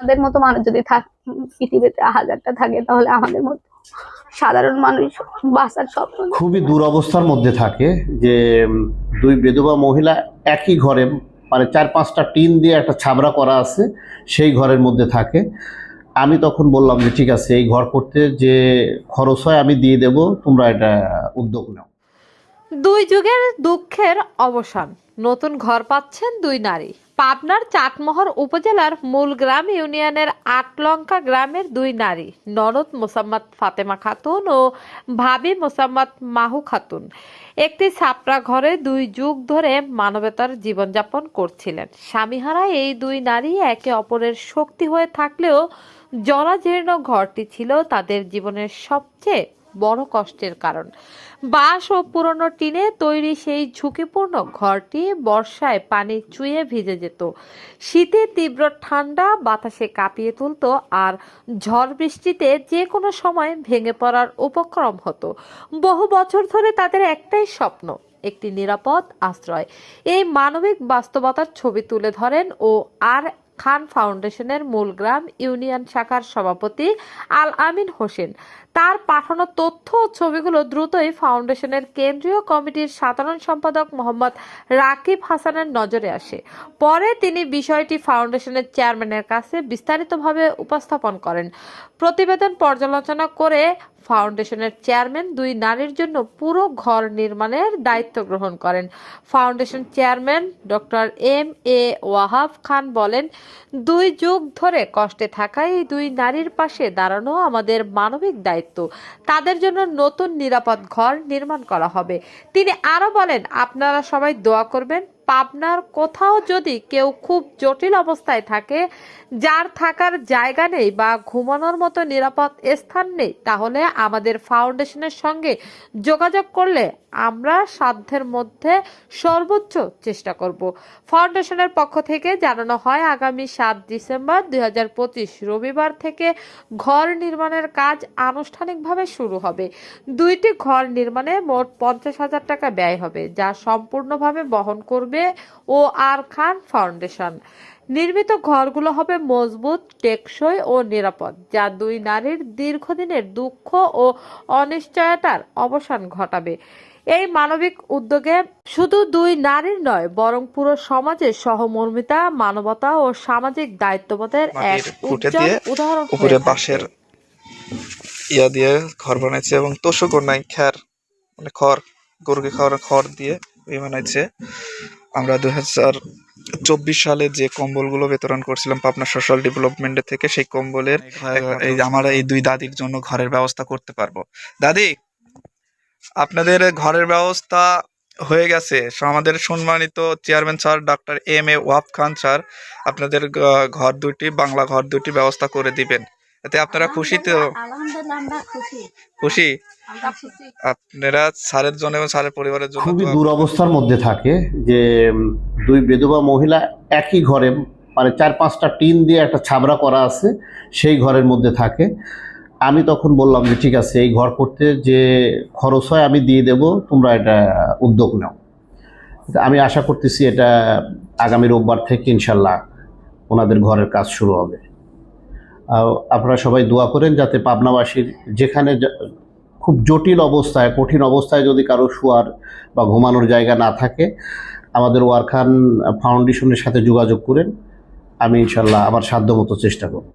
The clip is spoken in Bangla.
আমাদের মতো মানুষ যদি থাক পৃথিবীতে হাজারটা থাকে তাহলে আমাদের মতো সাধারণ মানুষ বাঁচার স্বপ্ন দেখে। খুবই দুরবস্থার মধ্যে থাকে যে দুই বিধবা মহিলা একই ঘরে মানে চার পাঁচটা টিন দিয়ে একটা ছাবরা করা আছে সেই ঘরের মধ্যে থাকে। আমি তখন বললাম যে ঠিক আছে এই ঘর করতে যে খরচ হয় আমি দিয়ে দেব তোমরা এটা উদ্যোগ নাও। দুই যুগের দুঃখের অবসান। নতুন ঘর পাচ্ছেন দুই নারী। পাবনার চাটমোহর উপজেলার মূলগ্রাম ইউনিয়নের আটলঙ্কা গ্রামের দুই নারী, ননদ মোসাম্মদ ফাতেমা খাতুন ও ভাবি মোসাম্মদ মাহু খাতুন। একটি ছাপড়া ঘরে দুই যুগ ধরে মানবতার জীবনযাপন করছিলেন। স্বামীহারা এই দুই নারী একে অপরের শক্তি হয়ে থাকলেও জরাজীর্ণ ঘরটি ছিল তাদের জীবনের সবচেয়ে বড় কষ্টের কারণ। বাঁশ ও পুরনো টিনে তৈরি সেই ঝুঁকিপূর্ণ ঘরটি বর্ষায় পানি চুয়ে ভিজে যেত। শীতে তীব্র ঠান্ডা, বাতাসে কাঁপিয়ে তুলত আর ঝড় বৃষ্টিতে যে কোনো সময় ভেঙে পড়ার উপক্রম হতো। বহু বছর ধরে তাদের একটাই স্বপ্ন, একটি নিরাপদ আশ্রয়। এই মানবিক বাস্তবতার ছবি তুলে ধরেন ও আর খান ফাউন্ডেশনের মূলগ্রাম ইউনিয়ন শাখার সভাপতি আল আমিন হোসেন। তার পাঠানো তথ্য ও ছবিগুলো দ্রুতই ফাউন্ডেশনের কেন্দ্রীয় কমিটির সাধারণ সম্পাদক মোহাম্মদ রাকিব হাসানের নজরে আসে। পরে তিনি বিষয়টি ফাউন্ডেশনের চেয়ারম্যানের কাছে বিস্তারিতভাবে উপস্থাপন করেন। প্রতিবেদন পর্যালোচনা করে ফাউন্ডেশনের চেয়ারম্যান দুই নারীর জন্য পুরো ঘর নির্মাণের দায়িত্ব গ্রহণ করেন। Foundation chairman doctor M A Wahab Khan বলেন, দুই যুগ ধরে কষ্টে থাকা এই দুই নারীর পাশে দাঁড়ানো আমাদের মানবিক দায়িত্ব। তাদের জন্য নতুন নিরাপদ ঘর নির্মাণ করা হবে। তিনি আরও বলেন, আপনারা সবাই দোয়া করবেন পাবনার কোথাও যদি কেউ খুব জটিল অবস্থায় থাকে, যার থাকার জায়গা নেই বা ঘুমানোর মতো নিরাপদ স্থান নেই, তাহলে আমাদের ফাউন্ডেশনের সঙ্গে যোগাযোগ করলে আমরা সাধ্যের মধ্যে সর্বোচ্চ চেষ্টা করব। ফাউন্ডেশনের পক্ষ থেকে জানানো হয়, আগামী সাত ডিসেম্বর দুই হাজার পঁচিশ রবিবার থেকে ঘর নির্মাণের কাজ আনুষ্ঠানিকভাবে শুরু হবে। দুইটি ঘর নির্মাণে মোট পঞ্চাশ হাজার টাকা ব্যয় হবে, যা সম্পূর্ণভাবে বহন করবে ও আর খান ফাউন্ডেশন। নির্মিত ঘরগুলো হবে মজবুত টেকসই ও নিরাপদ যা দুই নারীর দীর্ঘদিনের দুঃখ ও অনিশ্চয়তার অবসান ঘটাবে। এই মানবিক উদ্যোগে শুধু দুই নারীর নয় বরং পুরো সমাজের সহমর্মিতা মানবতা ও সামাজিক দায়িত্ববোধের এক উজ্জ্বল উদাহরণ উপরে থাকবে। বাঁশের ইয়া দিয়ে ঘর বানাইছে এবং তোষকও নাই খ্যার মানে খড় গরুকে খাওয়ার খড় দিয়ে বানাইছে। আমরা হাজার চব্বিশ সালে যে কম্বলগুলো বিতরণ করছিলাম পাবনা সোশ্যাল ডেভেলপমেন্টের থেকে সেই কম্বলের এই আমরা এই দুই দাদির জন্য ঘরের ব্যবস্থা করতে পারব। দাদি আপনাদের ঘরের ব্যবস্থা হয়ে গেছে। আমাদের সম্মানিত chairman sir doctor M A Wahab Khan sir আপনাদের ঘর দুটি বাংলা ঘর দুটি ব্যবস্থা করে দিবেন। এতে আপনারা খুশি তো? খুশি। খুশি? আমরা খুশি। আপনারা স্যারের জন্য এবং স্যারের পরিবারের জন্য খুবই দুরবস্থার মধ্যে থাকে যে দুই বিধবা মহিলা একই ঘরে মানে চার পাঁচটা টিন দিয়ে একটা ছাবরা করা আছে সেই ঘরের মধ্যে থাকে। আমি তখন বললাম যে ঠিক আছে এই ঘর করতে যে খরচ হয় আমি দিয়ে দেব তোমরা এটা উদ্যোগ নাও। আমি আশা করতেছি এটা আগামী রোববার থেকে ইনশাল্লাহ ওনাদের ঘরের কাজ শুরু হবে। আপনারা সবাই দোয়া করেন যাতে পাবনাবাসীর যেখানে খুব জটিল অবস্থায়, কঠিন অবস্থায় যদি কারও শোয়ার বা ঘুমানোর জায়গা না থাকে, আমাদের ওয়ারখান ফাউন্ডেশনের সাথে যোগাযোগ করেন। আমি ইনশাল্লাহ আমার সাধ্যমতো চেষ্টা করব।